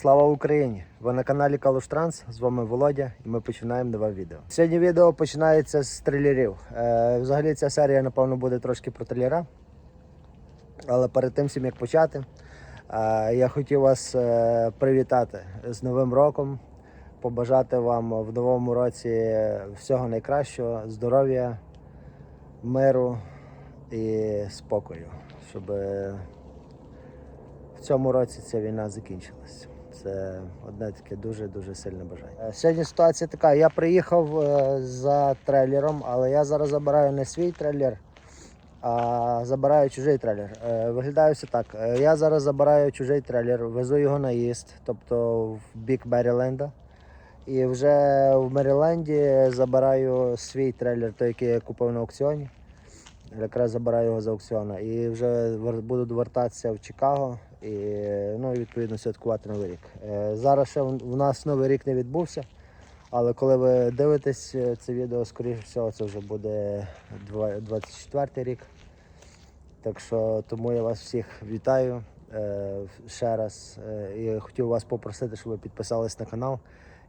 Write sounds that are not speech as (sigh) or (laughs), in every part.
Слава Україні! Ви на каналі Калуш Транс, з вами Володя і ми починаємо нове відео. Сьогодні відео починається з трилерів. Е, взагалі ця серія, напевно, буде трошки про трилера. Але перед тим, всім як почати, е, я хотів вас е, привітати з Новим роком, побажати вам в новому році всього найкращого, здоров'я, миру і спокою, щоб в цьому році ця війна закінчилась. Це одне таке дуже-дуже сильне бажання. Е, Сьогодні ситуація така. Я приїхав е, за трейлером, але я зараз забираю не свій трейлер, а забираю чужий трейлер. Е, Виглядає все так. Я зараз забираю чужий трейлер, везу його на їзд, тобто в бік Беріленда. І вже в Меріленді забираю свій трейлер, той, який я купив на аукціоні. Якраз забираю його з аукціону. І вже буду вертатися в Чикаго і ну, відповідно святкувати Новий рік. Е, Зараз ще в нас Новий рік не відбувся, але коли ви дивитесь е, це відео, скоріше всього, це вже буде 24 рік. Так що тому я вас всіх вітаю е, ще раз. І хотів вас попросити, щоб ви підписались на канал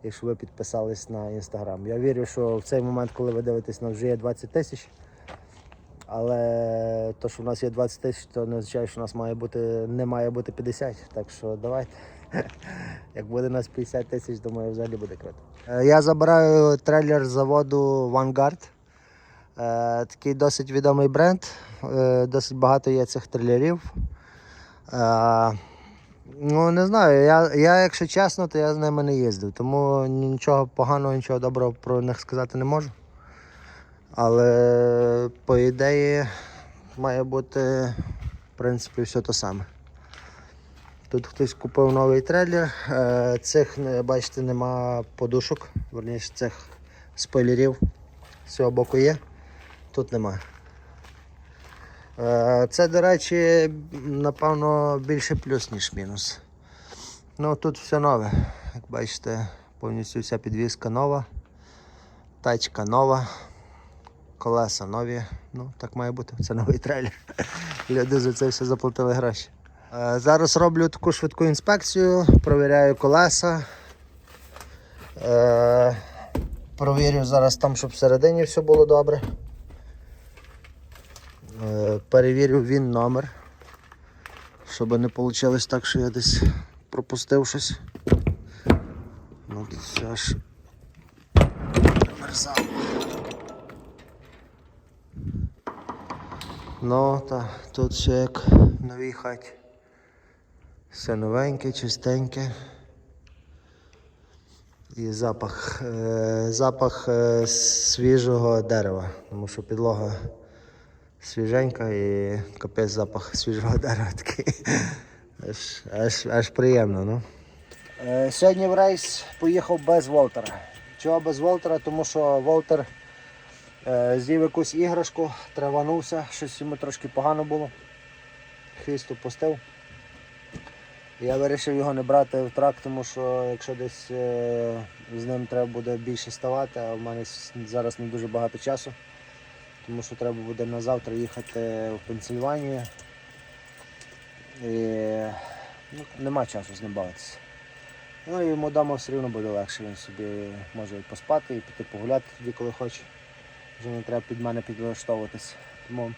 і щоб ви підписались на інстаграм. Я вірю, що в цей момент, коли ви дивитесь, нас вже є 20 тисяч. Але то, що в нас є 20 тисяч, то не означає, що у нас має бути, не має бути 50. Так що давайте. (laughs) Як буде нас 50 тисяч, думаю, взагалі буде круто. Е, Я забираю трейлер з заводу Vanguard. Е, Такий досить відомий бренд. Е, Досить багато є цих трейлерів. Ну, не знаю, я, я, якщо чесно, то я з ними не їздив, тому нічого поганого, нічого доброго про них сказати не можу. Але по ідеї має бути в принципі все те саме. Тут хтось купив новий трейлер. Е, Цих, бачите, нема подушок, верніше цих спойлерів з цього боку є. Тут нема. Е, Це, до речі, напевно, більше плюс, ніж мінус. Ну, тут все нове. Як бачите, повністю вся підвізка нова, тачка нова, колеса нові. Ну, так має бути. Це новий трейлер. (laughs) Люди за це все заплатили гроші. Е, Зараз роблю таку швидку інспекцію, провіряю колеса. Е, Провірю зараз там, щоб всередині все було добре. Е, Перевірю він номер, щоб не вийшло так, що я десь пропустив щось. Ну, все ж примерзало. Ну, та тут все як в новій хаті. Все новеньке, чистеньке. І запах, е, запах е, свіжого дерева, тому що підлога свіженька і капець запах свіжого дерева такий. Аж, аж, аж ну. Е, сьогодні в рейс поїхав без Волтера. Чого без Волтера? Тому що Волтер з'їв якусь іграшку, траванувся, щось йому трошки погано було. Хвіст опустив. Я вирішив його не брати в трак, тому що якщо десь е, з ним треба буде більше ставати, а в мене зараз не дуже багато часу, тому що треба буде на завтра їхати в Пенсильванію. І ну, нема часу з ним бавитися. Ну і йому вдома все рівно буде легше, він собі може і поспати і піти погуляти тоді, коли хоче. Вже не треба під мене підлаштовуватися. Тому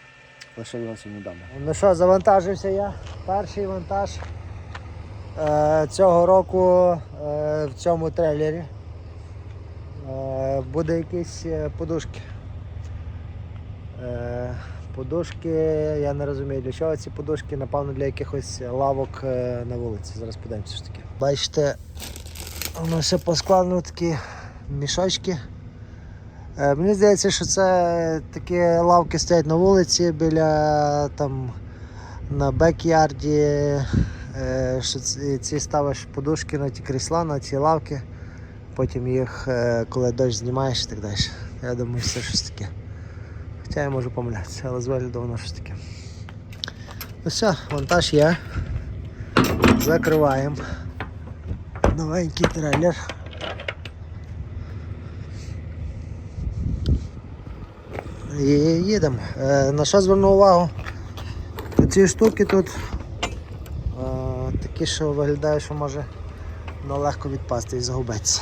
лишив його сьогодні вдома. Ну що, завантажився я. Перший вантаж е, цього року е, в цьому трейлері. Е, буде якісь е, подушки. Е, подушки, я не розумію для чого ці подушки, напевно для якихось лавок е, на вулиці. Зараз подивимося що таке. Бачите, воно все поскладено такі мішочки. Е, Мені здається, що це такі лавки стоять на вулиці біля там на бекярді. е, Що ці, ставиш подушки на ті крісла, на ці лавки. Потім їх, е, коли дощ знімаєш і так далі. Я думаю, що це щось таке. Хоча я можу помилятися, але з вигляду воно щось таке. Ну все, вантаж є. Закриваємо. Новенький трейлер. І їдемо. Е, на що звернув увагу? Ці штуки тут е, такі, що виглядає, що може але легко відпасти і загубитися.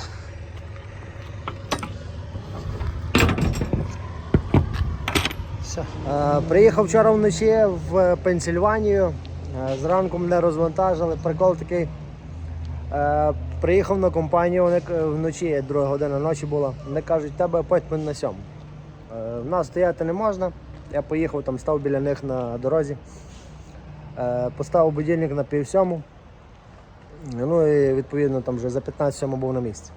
Е, приїхав вчора вночі в Пенсільванію. Зранку мене розвантажили. Прикол такий. Приїхав на компанію, вони вночі, друга година ночі була. Вони кажуть, тебе апойтмент на сьому. Е, в нас стояти не можна. Я поїхав, там став біля них на дорозі. Е, поставив будильник на пів сьому. Ну і відповідно там вже за 15 сьому був на місці.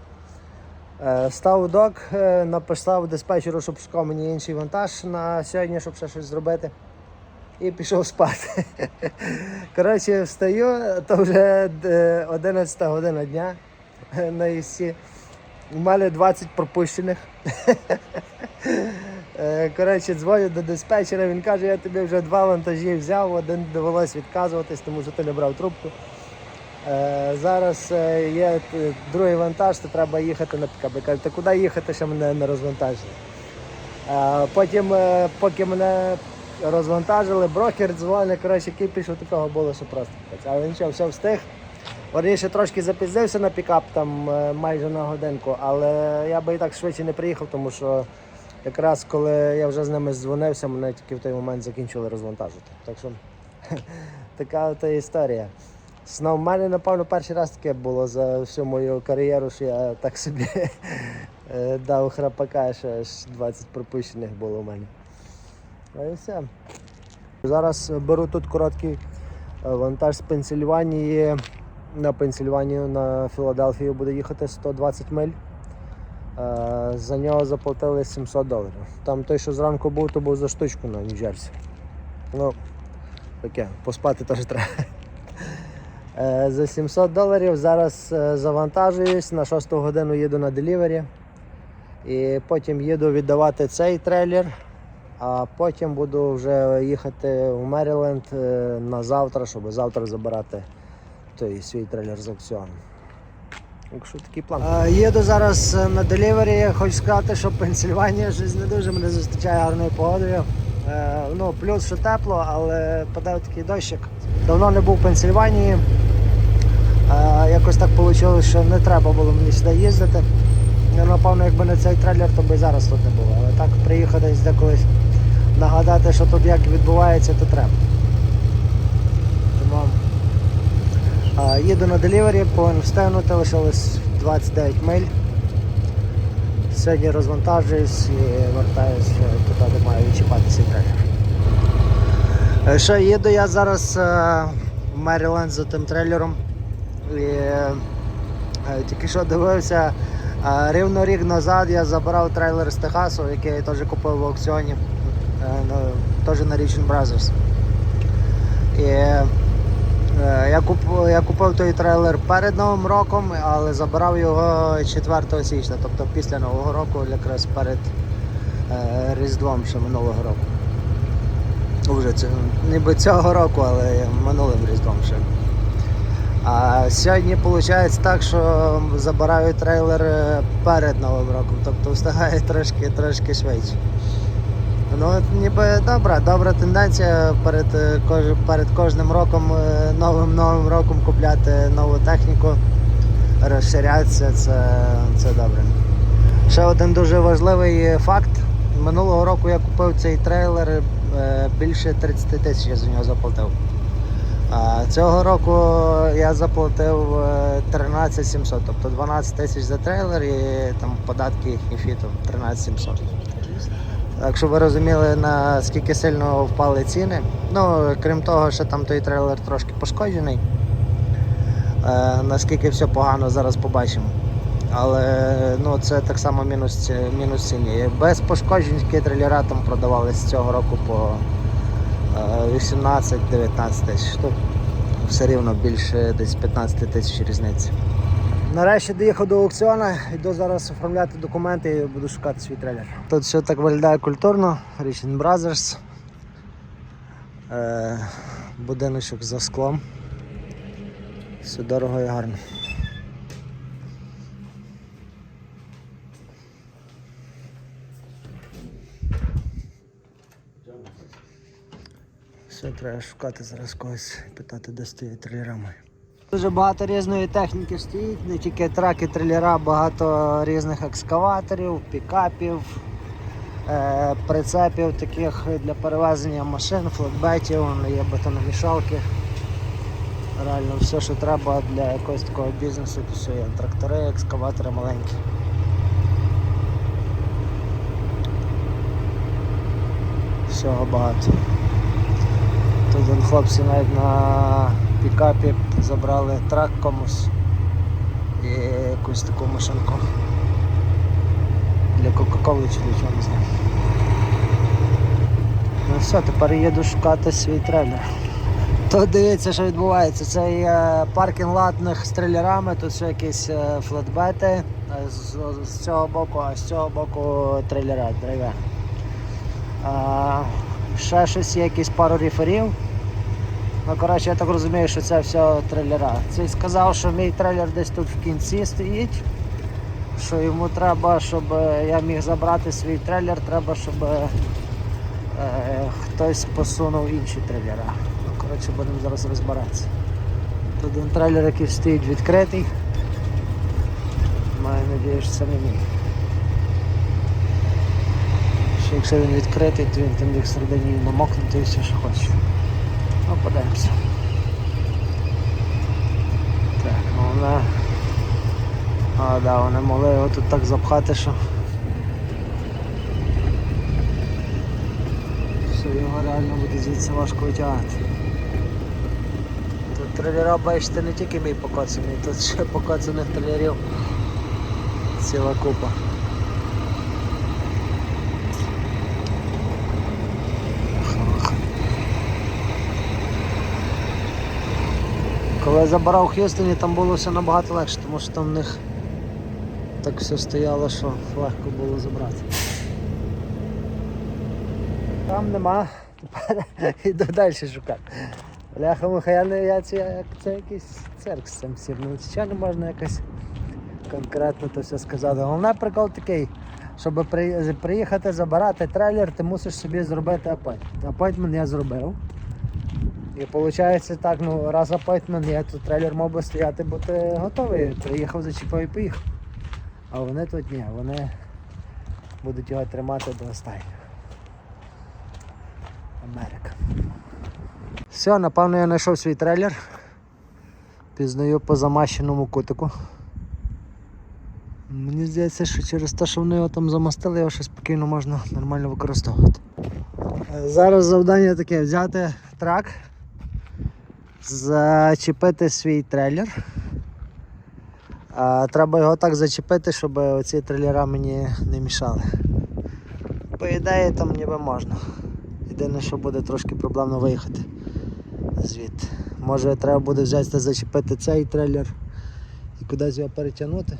Е, Став док, написав диспетчеру, щоб шукав мені інший вантаж на сьогодні, щоб ще щось зробити. І пішов спати. (laughs) Коротше, встаю, то вже е, 11 година дня на ІСі. У мене 20 пропущених. Е, Коротше, дзвоню до диспетчера, він каже, я тобі вже два вантажі взяв, один довелось відказуватись, тому що ти не брав трубку. Е, Зараз е, є другий вантаж, то треба їхати на пікап. Я кажу, та куди їхати, що мене не розвантажили. Потім, поки мене розвантажили, брокер дзвонить, коротше, кипіш у такого було, що просто. Але нічого, все встиг. Верніше трошки запізнився на пікап там е, майже на годинку, але я би і так швидше не приїхав, тому що якраз коли я вже з ними дзвонився, мене тільки в той момент закінчили розвантажити. Так що (laughs) така от історія. Ну, в мене, напевно, перший раз таке було за всю мою кар'єру, що я так собі (laughs) е, дав храпака, що аж 20 пропущених було у мене. А і все. Зараз беру тут короткий е, вантаж з Пенсільванії. На Пенсільванію на Філадельфію буде їхати 120 миль. Е, За нього заплатили 700 доларів. Там той, що зранку був, то був за штучку на Нью-Джерсі. Ну, таке, поспати теж треба. Е, За 700 доларів зараз е, завантажуюсь, на 6 годину їду на делівері. І потім їду віддавати цей трейлер, а потім буду вже їхати у Меріленд на завтра, щоб завтра забирати той свій трейлер з аукціону. Так такий план. Е, їду зараз е, на делівері. Хочу сказати, що Пенсільванія щось не дуже мене зустрічає гарною погодою. Е, ну, плюс що тепло, але падав такий дощик. Давно не був в Пенсільванії. Якось так вийшло, що не треба було мені сюди їздити. Ну, напевно, якби не цей трейлер, то би і зараз тут не було. Але так приїхати десь деколись нагадати, що тут як відбувається, то треба. Тому а, їду на делівері, повинен встигнути, лишилось 29 миль. Сьогодні розвантажуюсь і вертаюсь е, туди, де маю відчіпати цей трейлер. Е, Ще їду я зараз е, в Меріленд за тим трейлером. І, тільки що дивився, рівно рік назад я забрав трейлер з Техасу, який я теж купив в аукціоні, теж на Region Brothers. І, я, куп, я купив той трейлер перед Новим роком, але забрав його 4 січня, тобто після Нового року, якраз перед е, Різдвом ще минулого року. Уже це, ніби цього року, але минулим Різдвом ще. А сьогодні виходить так, що забираю трейлер е, перед Новим роком, тобто встигаю (laughs) трошки, трошки швидше. Ну, ніби добра, добра тенденція перед, е, перед кожним роком, е, новим новим роком купляти нову техніку, розширятися, це, це добре. Ще один дуже важливий факт. Минулого року я купив цей трейлер е, більше 30 тисяч я за нього заплатив. Цього року я заплатив е, 13 700, тобто 12 тисяч за трейлер і там податки їхні фіту 13 700. Так щоб ви розуміли, наскільки сильно впали ціни. Ну, крім того, що там той трейлер трошки пошкоджений. Е, наскільки все погано зараз побачимо. Але ну, це так само мінус, мінус ціні. Без пошкоджень трейлера там продавалися цього року по е, 18-19 тисяч. Тут все рівно більше десь 15 тисяч різниці. Нарешті доїхав до аукціону, йду зараз оформляти документи і буду шукати свій трейлер. Тут все так виглядає культурно, Rich Brothers. Е, будиночок за склом. Все дорого і гарно. Все, треба шукати зараз когось, питати, де стоять трейлера мої. Дуже багато різної техніки стоїть, не тільки траки, трейлера, багато різних екскаваторів, пікапів, е, прицепів таких для перевезення машин, флотбетів, є бетономішалки. Реально все, що треба для якогось такого бізнесу, то все є. Трактори, екскаватори маленькі. Всього багато. Тут хлопці навіть на пікапі забрали трак комусь і якусь таку машинку. Для Кока-Коли чи для чого не знаю. Ну все, тепер їду шукати свій трейлер. Тут дивіться, що відбувається. Це є паркінг латних з трейлерами, тут ще якісь е, флетбети е, з, з цього боку, а з цього боку трейлера, драйвер. Ще щось є якісь пару ріферів. Ну, коротше, я так розумію, що це все трейлера. Цей сказав, що мій трейлер десь тут в кінці стоїть. Що йому треба, щоб е, я міг забрати свій трейлер, треба, щоб е, е, хтось посунув інші трейлера. Ну, коротше, будемо зараз розбиратися. Тут один трейлер, який стоїть відкритий. Маю надію, що це не мій. Що якщо він відкритий, то він там міг всередині намокнути і все, що хоче. Ну. Так, ну вона. А, да, вони могли його тут так запхати, що. Що його реально буде звідси важко витягати. Тут трейлера, бачите, не тільки мій покоцаний, тут ще покоцаних трейлерів. Ціла купа. Коли я забирав Х'юстоні, там було все набагато легше, тому що там в них так все стояло, що легко було забрати. Там нема, тепер (laughs) йду далі шукати. Бляха муха, я це, як це якийсь цирк з цим всім. Ну, не можна якось конкретно то все сказати. Головне прикол такий, щоб приїхати забирати трейлер, ти мусиш собі зробити апойтмент. Апойтмент я зробив. І виходить так, ну раз апойтмент є, то трейлер мав би стояти, бо ти готовий. Приїхав, зачепив і поїхав. А вони тут ні, вони будуть його тримати до останнього. Америка. Все, напевно, я знайшов свій трейлер. Пізнаю по замащеному кутику. Мені здається, що через те, що вони його там замастили, його ще спокійно можна нормально використовувати. Зараз завдання таке взяти трак, зачепити свій трейлер. Треба його так зачепити, щоб оці трейлера мені не мішали. По ідеї там ніби можна. Єдине, що буде трошки проблемно виїхати звідти. Може треба буде взяти зачепити цей трейлер і кудись його перетягнути.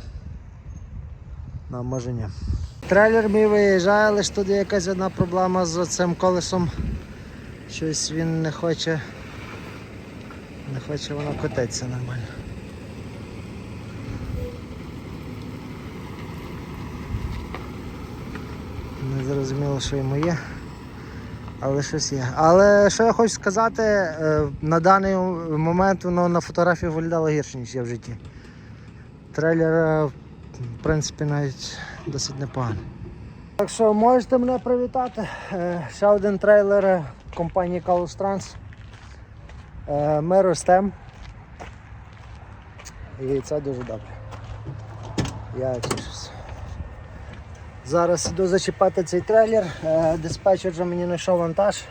Ну, може ні. Трейлер мій виїжджає, лише тут є якась одна проблема з цим колесом. Щось він не хоче. Не хоче воно котитися нормально. Не зрозуміло, що йому є. Але щось є. Але що я хочу сказати, е, на даний момент воно на фотографії виглядало гірше, ніж я в житті. Трейлер, е, в принципі, навіть досить непоганий. Так що можете мене привітати. Е, Ще один трейлер компанії Calus Trans. Е, Ми ростемо. І це дуже добре. Я тішуся. Зараз іду зачіпати цей трейлер. Е, Диспетчер вже мені знайшов вантаж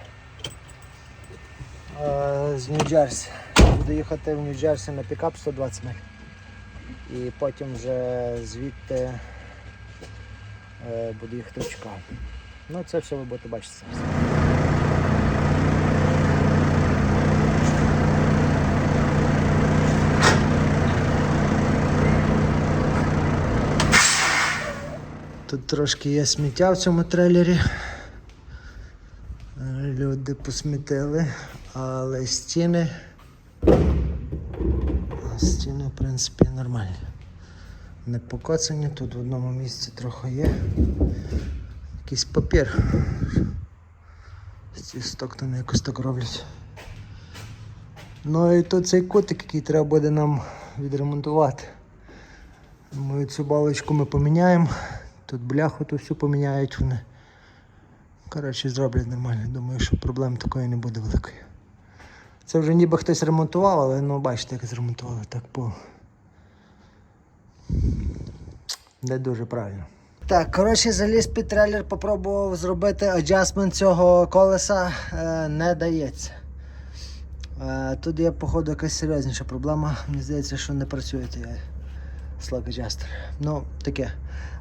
е, з Нью-Джерсі. Буду їхати в Нью-Джерсі на пікап 120 миль. І потім вже звідти буду їхати в Чикаго. Ну це все ви будете бачити Тут трошки є сміття в цьому трейлері. Люди посмітили, але стіни. Стіни, в принципі, нормальні. Не покоцані, тут в одному місці трохи є. Якийсь папір. Ці стоктони якось так роблять. Ну і тут цей кутик, який треба буде нам відремонтувати. Ми цю балочку ми поміняємо. Тут бляху ту всю поміняють вони. Коротше, зроблять нормально. Думаю, що проблем такої не буде великої. Це вже ніби хтось ремонтував, але ну бачите, як зремонтували так по. Не дуже правильно. Так, коротше, заліз під трейлер, попробував зробити аджастмент цього колеса, е, не дається. Е, тут є, походу, якась серйозніша проблема. Мені здається, що не працює слаг. Ну, таке.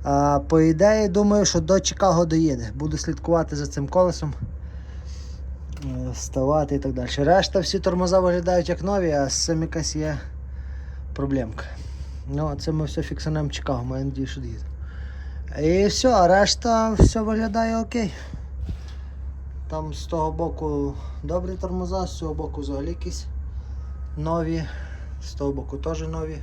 Е, по ідеї, думаю, що до Чикаго доїде. Буду слідкувати за цим колесом. Е, Вставати і так далі. Решта всі тормоза виглядають як нові, а з цим якась є проблемка. Ну, це ми все фіксанемо в Чикаго, маю надію, що доїде. І все, а решта все виглядає окей. Там з того боку добрі тормоза, з цього боку взагалі якісь нові, з того боку теж нові.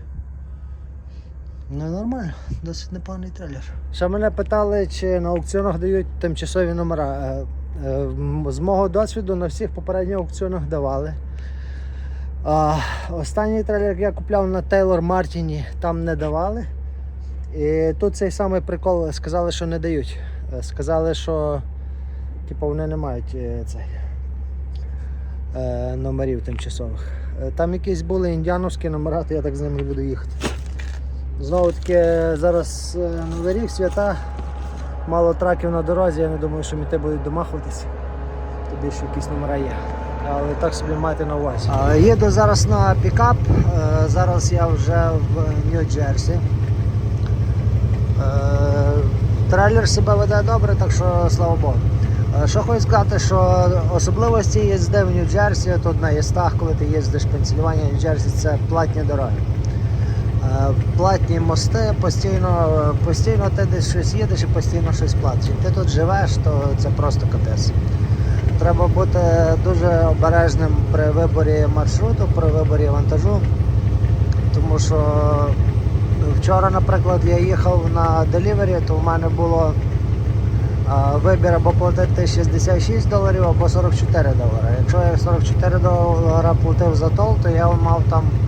Ну нормально, досить непоганий трейлер. Ще мене питали, чи на аукціонах дають тимчасові номера. Е, е, З мого досвіду на всіх попередніх аукціонах давали. Останній трейлер, я купляв на Taylor Мартіні, там не давали. І тут цей самий прикол сказали, що не дають. Е, Сказали, що типу, вони не мають цей, номерів тимчасових. Там якісь були індіановські номера, то я так з ними буду їхати. Знову таки, зараз е, Новий рік, свята, мало траків на дорозі, я не думаю, що міти будуть домахуватись. Тобі що якісь номера є. Але так собі майте на увазі. Їду зараз на пікап. Е, Зараз я вже в Нью-Джерсі. Е, Трейлер себе веде добре, так що слава Богу. Що хочу сказати, що особливості їзди в Нью-Джерсі, тут на їстах, коли ти їздиш в Пенсільванія, Нью-Джерсі, це платні дороги. Е, Платні мости, постійно, постійно ти десь щось їдеш і постійно щось платиш. Ти тут живеш, то це просто капець. Треба бути дуже обережним при виборі маршруту, при виборі вантажу, тому що Вчора, наприклад, я їхав на делівері, то в мене було вибір або платити 66 доларів, або 44 долари. Якщо я 44 долара платив за тол, то я мав там е,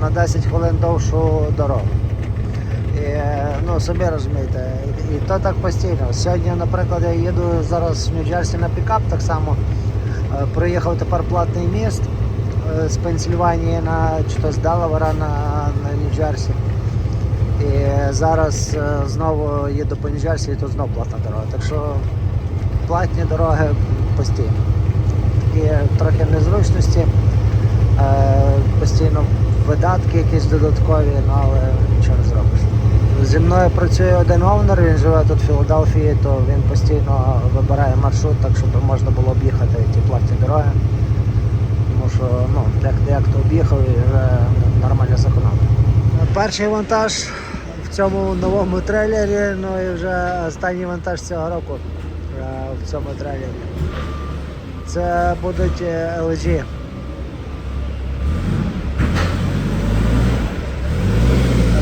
на 10 хвилин довшу дорогу. І, е, ну, собі розумієте, і, то так постійно. Сьогодні, наприклад, я їду зараз в Нью-Джерсі на пікап, так само е, проїхав тепер платний міст е, з Пенсільванії на чи то з Делавера на, на Нью-Джерсі. І зараз е, знову їду по Нью-Джерсі, і тут знову платна дорога. Так що платні дороги постійно. Такі трохи незручності, е, постійно видатки якісь додаткові, ну, але нічого не зробиш. Зі мною працює один овнер, він живе тут в Філадельфії, то він постійно вибирає маршрут, так щоб можна було об'їхати ті платні дороги. Тому що ну, як, як то об'їхав і вже нормально зекономив. Перший вантаж в цьому новому трейлері, ну і вже останній вантаж цього року е, в цьому трейлері. Це будуть е, LG.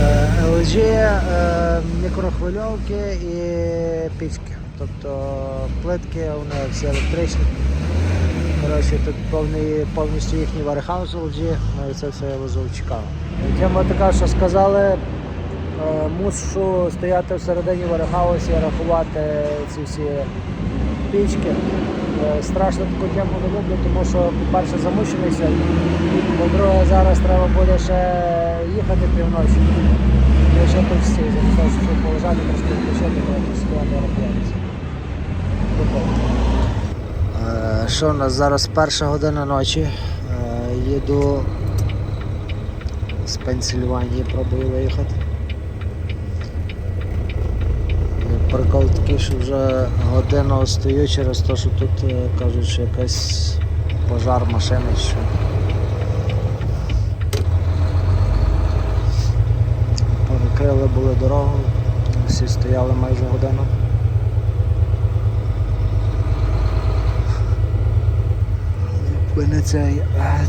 Е, LG е, мікрохвильовки і пічки. Тобто плитки, вони всі електричні. Коротше, тут повний, повністю їхній вархаус LG, ну і це все я везу в. Тема така, що сказали, е, мушу стояти всередині вархаусі рахувати ці всі пічки. Е, Страшно таку тему не люблю, тому що, по-перше, сьогодні. По-друге, зараз треба буде ще їхати півночі. Я тут всі, замість того, щоб полежати, трошки відпочити, то якось складно рахуватися. Е, Що у нас зараз перша година ночі. Е, Їду з Пенсільванії, пробую виїхати. Прикол такий, що вже годину стою через те, що тут е, кажуть, що якась пожар машини. Що. Перекрили були дорогу, всі стояли майже годину. Якби не ця,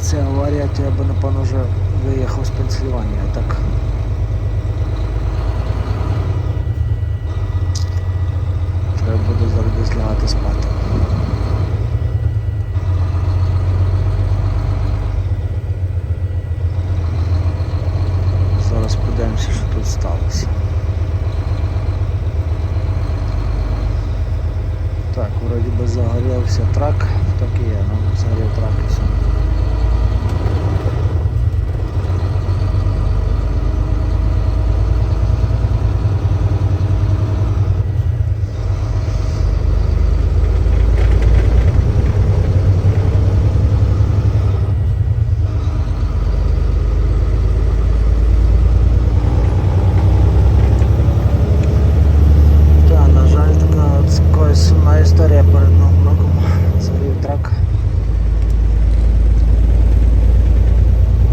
ця аварія, то я би напевно вже виїхав з Пенсильванії. Так. Треба буде завжди злягати спати. що тут сталося. Так, вроді би загорівся трак, так і є, ну загорів трак і все. Так, на жаль, така от якась сумна історія перед новим роком. Згорів трак.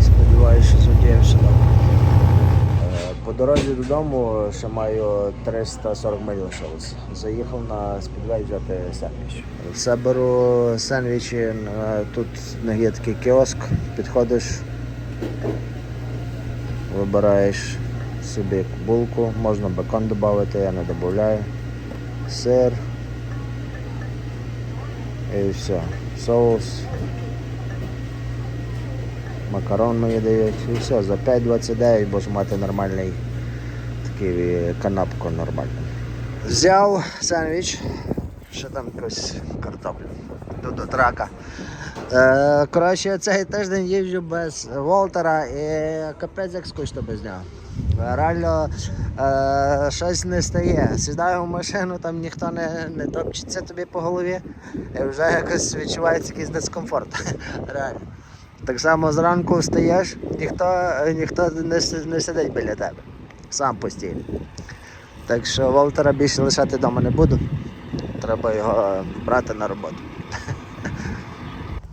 Сподіваюся, що злодіїв все добре. Е, По дорозі додому ще маю 340 миль лишилось. Заїхав на спідвей взяти сендвіч. Все беру сендвічі, е, тут є такий кіоск, підходиш, вибираєш собі булку, можна бекон додати, я не додаю. Сир. І все. Соус. Макарон мені дають. І все, за 5,29 будеш мати нормальний е, канапку нормальну. Взяв сендвіч. Ще там якусь картоплю. До, до трака. Е, коротше, цей тиждень їжджу без Волтера і капець як скучно без нього. Реально е, щось не стає. Сідаю в машину, там ніхто не, не топчеться тобі по голові. І вже якось відчувається якийсь дискомфорт. (laughs) Реально. Так само зранку встаєш, ніхто, ніхто не, не сидить біля тебе. Сам постійно. Так що Волтера більше лишати вдома не буду. Треба його брати на роботу. (laughs)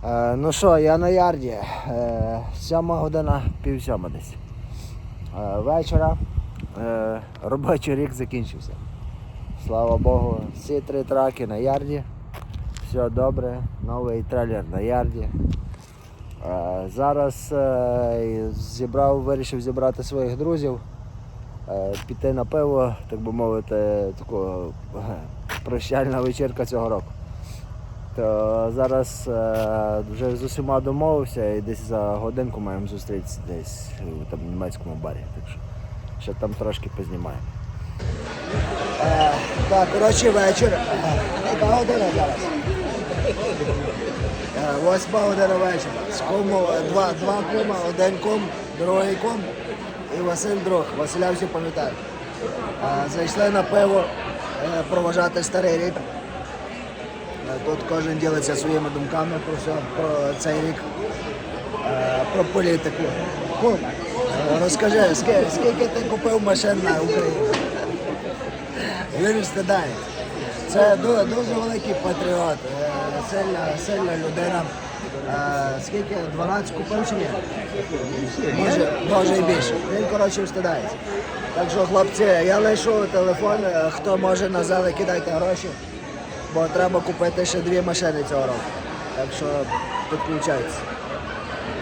Е, ну що, я на ярді. Е, сьома година, пів сьома десь. Е, вечора. Е, робочий рік закінчився. Слава Богу, всі три траки на ярді. Все добре, новий трейлер на ярді. Е, зараз е, зібрав, вирішив зібрати своїх друзів, е, піти на пиво, так би мовити, таку е, прощальна вечірка цього року. То зараз е, вже з усіма домовився і десь за годинку маємо зустрітися десь там, німецькому барі. Так що ще там трошки познімаємо. Е, так, коротше, вечір. Яка година зараз? Е, Восьма година вечора. З куму, е, два, два кума, один кум, другий кум і Василь друг. Василя всі пам'ятають. Зайшли на пиво е, проважати старий рік. Е, Тут кожен ділиться своїми думками про все, про цей рік, е, про політику. Розкажи, скільки, ти купив машин на Україні? Він стидає. Це дуже, великий патріот, сильна, сильна людина. Е, Скільки 12 купив чи ні? Може, може і більше. Він коротше встидається. Так що, хлопці, я лишу телефон, е, хто може на зали, кидайте гроші, бо треба купити ще дві машини цього року. Так що підключайтеся.